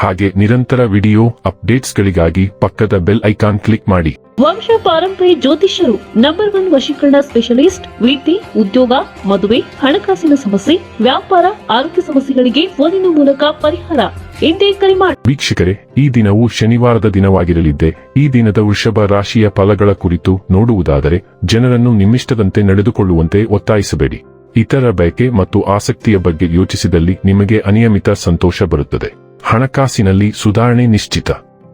ಹಾಗೆ ನಿರಂತರ ವಿಡಿಯೋ ಅಪ್ಡೇಟ್ಸ್ಗಳಿಗಾಗಿ ಪಕ್ಕದ ಬೆಲ್ ಐಕಾನ್ ಕ್ಲಿಕ್ ಮಾಡಿ. ವಂಶ ಪಾರಂಪರಿ ಜ್ಯೋತಿಷ್ಯರು ನಂಬರ್ ಒನ್ ವಶೀಕರಣ ಸ್ಪೆಷಲಿಸ್ಟ್ ವಿದ್ಯೆ ಉದ್ಯೋಗ ಮದುವೆ ಹಣಕಾಸಿನ ಸಮಸ್ಯೆ ವ್ಯಾಪಾರ ಆರೋಗ್ಯ ಸಮಸ್ಯೆಗಳಿಗೆ ಫೋನಿನ ಮೂಲಕ ಪರಿಹಾರ. ಎಂದೇ ಕರೆ ಮಾಡಿ ವೀಕ್ಷಕರೇ ಈ ದಿನವು ಶನಿವಾರದ ದಿನವಾಗಿರಲಿದ್ದೆ. ಈ ದಿನದ ವೃಷಭ ರಾಶಿಯ ಫಲಗಳ ಕುರಿತು ನೋಡುವುದಾದರೆ ಜನರನ್ನು ನಿಮ್ಮಿಷ್ಟದಂತೆ ನಡೆದುಕೊಳ್ಳುವಂತೆ ಒತ್ತಾಯಿಸಬೇಡಿ. ಇತರ ಬಯಕೆ ಮತ್ತು ಆಸಕ್ತಿಯ ಬಗ್ಗೆ ಯೋಚಿಸಿದಲ್ಲಿ ನಿಮಗೆ ಅನಿಯಮಿತ ಸಂತೋಷ ಬರುತ್ತದೆ. ಹಣಕಾಸಿನಲ್ಲಿ ಸುಧಾರಣೆ ನಿಶ್ಚಿತ.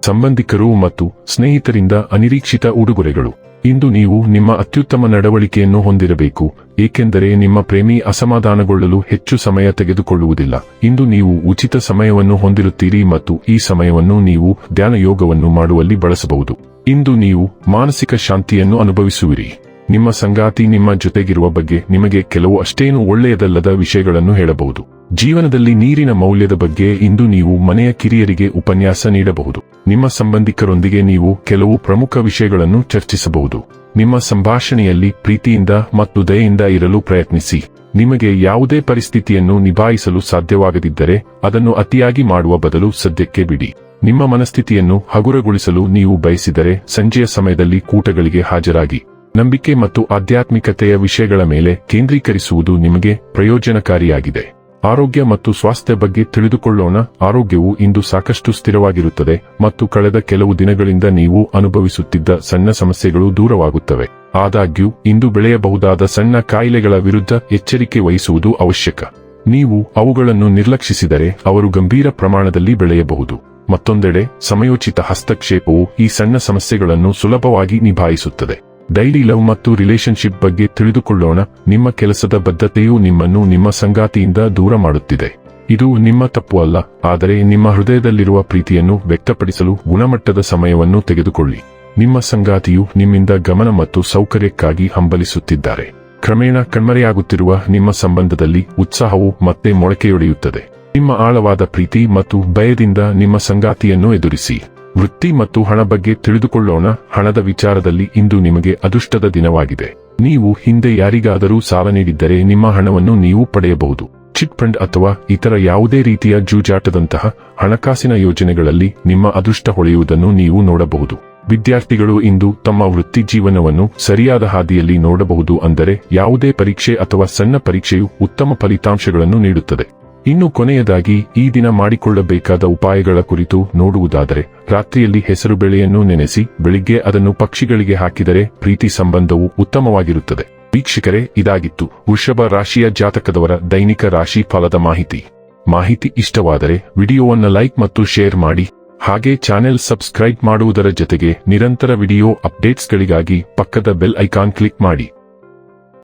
ಸಂಬಂಧಿಕರು ಮತ್ತು ಸ್ನೇಹಿತರಿಂದ ಅನಿರೀಕ್ಷಿತ ಉಡುಗೊರೆಗಳು. ಇಂದು ನೀವು ನಿಮ್ಮ ಅತ್ಯುತ್ತಮ ನಡವಳಿಕೆಯನ್ನು ಹೊಂದಿರಬೇಕು, ಏಕೆಂದರೆ ನಿಮ್ಮ ಪ್ರೇಮಿ ಅಸಮಾಧಾನಗೊಳ್ಳಲು ಹೆಚ್ಚು ಸಮಯ ತೆಗೆದುಕೊಳ್ಳುವುದಿಲ್ಲ. ಇಂದು ನೀವು ಉಚಿತ ಸಮಯವನ್ನು ಹೊಂದಿರುತ್ತೀರಿ ಮತ್ತು ಈ ಸಮಯವನ್ನು ನೀವು ಧ್ಯಾನ ಯೋಗವನ್ನು ಮಾಡುವಲ್ಲಿ ಬಳಸಬಹುದು. ಇಂದು ನೀವು ಮಾನಸಿಕ ಶಾಂತಿಯನ್ನು ಅನುಭವಿಸುವಿರಿ. ನಿಮ್ಮ ಸಂಗಾತಿ ನಿಮ್ಮ ಜೊತೆಗಿರುವ ಬಗ್ಗೆ ನಿಮಗೆ ಕೆಲವು ಅಷ್ಟೇನು ಒಳ್ಳೆಯದಲ್ಲದ ವಿಷಯಗಳನ್ನು ಹೇಳಬಹುದು. ಜೀವನದಲ್ಲಿ ನೀರಿನ ಮೌಲ್ಯದ ಬಗ್ಗೆ ಇಂದು ನೀವು ಮನೆಯ ಕಿರಿಯರಿಗೆ ಉಪನ್ಯಾಸ ನೀಡಬಹುದು. ನಿಮ್ಮ ಸಂಬಂಧಿಕರೊಂದಿಗೆ ನೀವು ಕೆಲವು ಪ್ರಮುಖ ವಿಷಯಗಳನ್ನು ಚರ್ಚಿಸಬಹುದು. ನಿಮ್ಮ ಸಂಭಾಷಣೆಯಲ್ಲಿ ಪ್ರೀತಿಯಿಂದ ಮತ್ತು ದಯೆಯಿಂದ ಇರಲು ಪ್ರಯತ್ನಿಸಿ. ನಿಮಗೆ ಯಾವುದೇ ಪರಿಸ್ಥಿತಿಯನ್ನು ನಿಭಾಯಿಸಲು ಸಾಧ್ಯವಾಗದಿದ್ದರೆ ಅದನ್ನು ಅತಿಯಾಗಿ ಮಾಡುವ ಬದಲು ಸದ್ಯಕ್ಕೆ ಬಿಡಿ. ನಿಮ್ಮ ಮನಸ್ಥಿತಿಯನ್ನು ಹಗುರಗೊಳಿಸಲು ನೀವು ಬಯಸಿದರೆ ಸಂಜೆಯ ಸಮಯದಲ್ಲಿ ಕೂಟಗಳಿಗೆ ಹಾಜರಾಗಿ. ನಂಬಿಕೆ ಮತ್ತು ಆಧ್ಯಾತ್ಮಿಕತೆಯ ವಿಷಯಗಳ ಮೇಲೆ ಕೇಂದ್ರೀಕರಿಸುವುದು ನಿಮಗೆ ಪ್ರಯೋಜನಕಾರಿಯಾಗಿದೆ. ಆರೋಗ್ಯ ಮತ್ತು ಸ್ವಾಸ್ಥ್ಯ ಬಗ್ಗೆ ತಿಳಿದುಕೊಳ್ಳೋಣ. ಆರೋಗ್ಯವು ಇಂದು ಸಾಕಷ್ಟು ಸ್ಥಿರವಾಗಿರುತ್ತದೆ ಮತ್ತು ಕಳೆದ ಕೆಲವು ದಿನಗಳಿಂದ ನೀವು ಅನುಭವಿಸುತ್ತಿದ್ದ ಸಣ್ಣ ಸಮಸ್ಯೆಗಳು ದೂರವಾಗುತ್ತವೆ. ಆದಾಗ್ಯೂ, ಇಂದು ಬೆಳೆಯಬಹುದಾದ ಸಣ್ಣ ಕಾಯಿಲೆಗಳ ವಿರುದ್ಧ ಎಚ್ಚರಿಕೆ ವಹಿಸುವುದು ಅವಶ್ಯಕ. ನೀವು ಅವುಗಳನ್ನು ನಿರ್ಲಕ್ಷಿಸಿದರೆ ಅವರು ಗಂಭೀರ ಪ್ರಮಾಣದಲ್ಲಿ ಬೆಳೆಯಬಹುದು. ಮತ್ತೊಂದೆಡೆ, ಸಮಯೋಚಿತ ಹಸ್ತಕ್ಷೇಪವು ಈ ಸಣ್ಣ ಸಮಸ್ಯೆಗಳನ್ನು ಸುಲಭವಾಗಿ ನಿಭಾಯಿಸುತ್ತದೆ. ಡೈಲಿ ಲವ್ ಮತ್ತು ರಿಲೇಶನ್ಶಿಪ್ ಬಗ್ಗೆ ತಿಳಿದುಕೊಳ್ಳೋಣ. ನಿಮ್ಮ ಕೆಲಸದ ಬದ್ಧತೆಯು ನಿಮ್ಮನ್ನು ನಿಮ್ಮ ಸಂಗಾತಿಯಿಂದ ದೂರ ಮಾಡುತ್ತಿದೆ. ಇದು ನಿಮ್ಮ ತಪ್ಪು ಅಲ್ಲ, ಆದರೆ ನಿಮ್ಮ ಹೃದಯದಲ್ಲಿರುವ ಪ್ರೀತಿಯನ್ನು ವ್ಯಕ್ತಪಡಿಸಲು ಗುಣಮಟ್ಟದ ಸಮಯವನ್ನು ತೆಗೆದುಕೊಳ್ಳಿ. ನಿಮ್ಮ ಸಂಗಾತಿಯು ನಿಮ್ಮಿಂದ ಗಮನ ಮತ್ತು ಸೌಕರ್ಯಕ್ಕಾಗಿ ಹಂಬಲಿಸುತ್ತಿದ್ದಾರೆ. ಕ್ರಮೇಣ ಕಣ್ಮರೆಯಾಗುತ್ತಿರುವ ನಿಮ್ಮ ಸಂಬಂಧದಲ್ಲಿ ಉತ್ಸಾಹವು ಮತ್ತೆ ಮೊಳಕೆಯೊಡೆಯುತ್ತದೆ. ನಿಮ್ಮ ಆಳವಾದ ಪ್ರೀತಿ ಮತ್ತು ಭಯದಿಂದ ನಿಮ್ಮ ಸಂಗಾತಿಯನ್ನು ಎದುರಿಸಿ. ವೃತ್ತಿ ಮತ್ತು ಹಣ ಬಗ್ಗೆ ತಿಳಿದುಕೊಳ್ಳೋಣ. ಹಣದ ವಿಚಾರದಲ್ಲಿ ಇಂದು ನಿಮಗೆ ಅದೃಷ್ಟದ ದಿನವಾಗಿದೆ. ನೀವು ಹಿಂದೆ ಯಾರಿಗಾದರೂ ಸಾಲ ನೀಡಿದ್ದರೆ ನಿಮ್ಮ ಹಣವನ್ನು ನೀವು ಪಡೆಯಬಹುದು. ಚಿಟ್ ಫಂಡ್ ಅಥವಾ ಇತರ ಯಾವುದೇ ರೀತಿಯ ಜೂಜಾಟದಂತಹ ಹಣಕಾಸಿನ ಯೋಜನೆಗಳಲ್ಲಿ ನಿಮ್ಮ ಅದೃಷ್ಟ ಹೊಳೆಯುವುದನ್ನು ನೀವು ನೋಡಬಹುದು. ವಿದ್ಯಾರ್ಥಿಗಳು ಇಂದು ತಮ್ಮ ವೃತ್ತಿ ಜೀವನವನ್ನು ಸರಿಯಾದ ಹಾದಿಯಲ್ಲಿ ನೋಡಬಹುದು ಅಂದರೆ ಯಾವುದೇ ಪರೀಕ್ಷೆ ಅಥವಾ ಸಣ್ಣ ಪರೀಕ್ಷೆಯು ಉತ್ತಮ ಫಲಿತಾಂಶಗಳನ್ನು ನೀಡುತ್ತದೆ. ಇನ್ನು ಕೊನೆಯದಾಗಿ ಈ ದಿನ ಮಾಡಿಕೊಳ್ಳಬೇಕಾದ ಉಪಾಯಗಳ ಕುರಿತು ನೋಡುವುದಾದರೆ, ರಾತ್ರಿಯಲ್ಲಿ ಹೆಸರು ಬೆಳೆಯನ್ನು ನೆನೆಸಿ ಬೆಳಿಗ್ಗೆ ಅದನ್ನು ಪಕ್ಷಿಗಳಿಗೆ ಹಾಕಿದರೆ ಪ್ರೀತಿ ಸಂಬಂಧವು ಉತ್ತಮವಾಗಿರುತ್ತದೆ. ವೀಕ್ಷಕರೇ, ಇದಾಗಿತ್ತು ವೃಷಭ ರಾಶಿಯ ಜಾತಕದವರ ದೈನಿಕ ರಾಶಿ ಫಲದ ಮಾಹಿತಿ. ಮಾಹಿತಿ ಇಷ್ಟವಾದರೆ ವಿಡಿಯೋವನ್ನು ಲೈಕ್ ಮತ್ತು ಶೇರ್ ಮಾಡಿ, ಹಾಗೆ ಚಾನೆಲ್ ಸಬ್ಸ್ಕ್ರೈಬ್ ಮಾಡುವುದರ ಜೊತೆಗೆ ನಿರಂತರ ವಿಡಿಯೋ ಅಪ್ಡೇಟ್ಸ್ಗಳಿಗಾಗಿ ಪಕ್ಕದ ಬೆಲ್ ಐಕಾನ್ ಕ್ಲಿಕ್ ಮಾಡಿ.